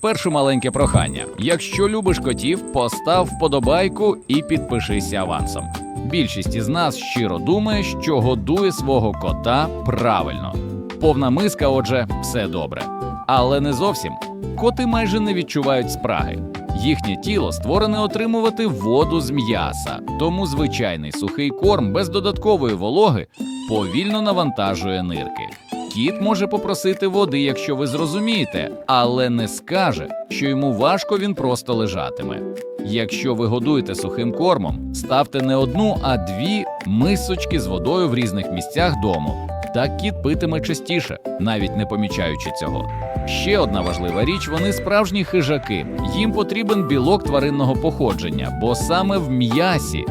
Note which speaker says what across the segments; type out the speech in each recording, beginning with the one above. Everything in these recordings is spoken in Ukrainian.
Speaker 1: Перше маленьке прохання: якщо любиш котів, постав вподобайку і підпишися авансом. Більшість із нас щиро думає, що годує свого кота правильно. Повна миска, отже, все добре. Але не зовсім. Коти майже не відчувають спраги. Їхнє тіло створене отримувати воду з м'яса, тому звичайний сухий корм без додаткової вологи повільно навантажує нирки. Кіт може попросити води, якщо ви зрозумієте, але не скаже, що йому важко він просто лежатиме. Якщо ви годуєте сухим кормом, ставте не одну, а дві мисочки з водою в різних місцях дому. Так кіт питиме частіше, навіть не помічаючи цього. Ще одна важлива річ: вони справжні хижаки. Їм потрібен білок тваринного походження, бо саме в м'ясі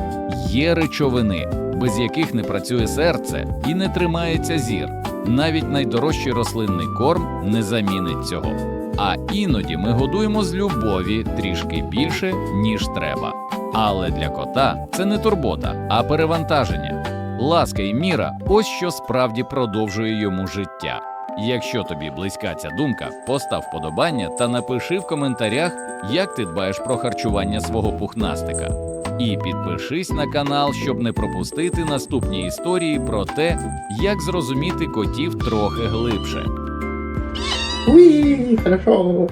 Speaker 1: є речовини, без яких не працює серце і не тримається зір. Навіть найдорожчий рослинний корм не замінить цього. А іноді ми годуємо з любові трішки більше, ніж треба. Але для кота це не турбота, а перевантаження. Ласка і міра ось що справді продовжує йому життя. Якщо тобі близька ця думка, постав вподобання та напиши в коментарях, як ти дбаєш про харчування свого пухнастика. І підпишись на канал, щоб не пропустити наступні історії про те, як зрозуміти котів трохи глибше.
Speaker 2: Уи, хорошо.